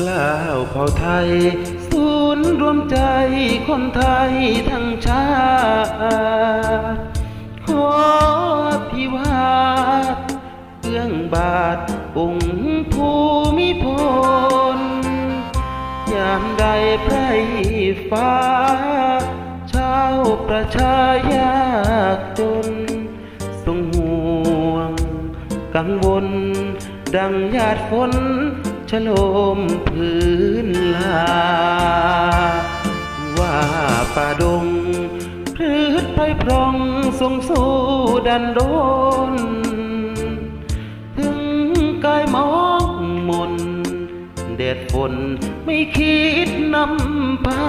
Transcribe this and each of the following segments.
กล้าวเผ่าไทย ศูนย์รวมใจคนไทยทั้งชาติขอพิวาทเบื้องบาทองค์ภูมิพลยามใดไพรฟ้า ชาวประชายากจนทรงห่วงกังวล ดังหยาดฝนชโลมพื้นลา ว่าป่าดงพืชไผ่พรองทรงสู้ดันโดน ถึงกายมองมนแดดฝนไม่คิดนำพา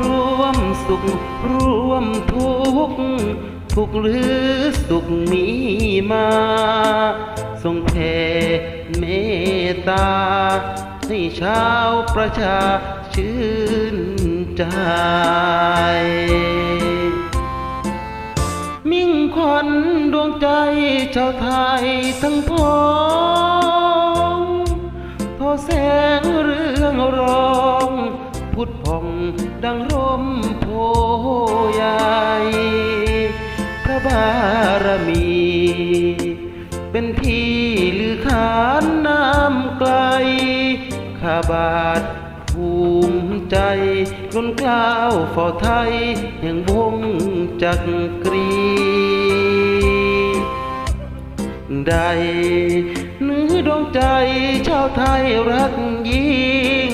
รวมสุข รวมทุกข์ ทุกหรือสุขมีมา ทรงแผ่เมตตา ให้ชาวประชาชื่นใจ มิ่งขวัญดวงใจชาวไทยทั้งพ้องทอแสงเรื่องรอง พุทธพองดังร่มโพ บารมี เป็นที่ลือขานน้ำไกล ข้าบาทภูมิใจล้นเกล้าวฝ่อไทยแห่งวงจักรีได้เนื้อดวงใจชาวไทยรักยิ่ง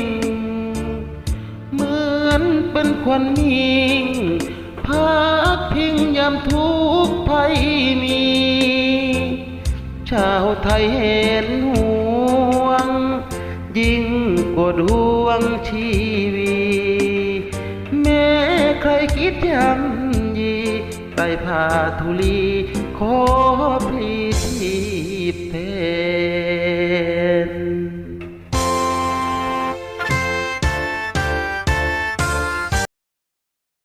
เหมือนเป็นควันมิงพักพิงยามทุกภัยมี ชาวไทยเห็นห่วง ยิ่งกว่าดวงชีวีแม้ใครคิดยำยีไปพาทุลีขอพลี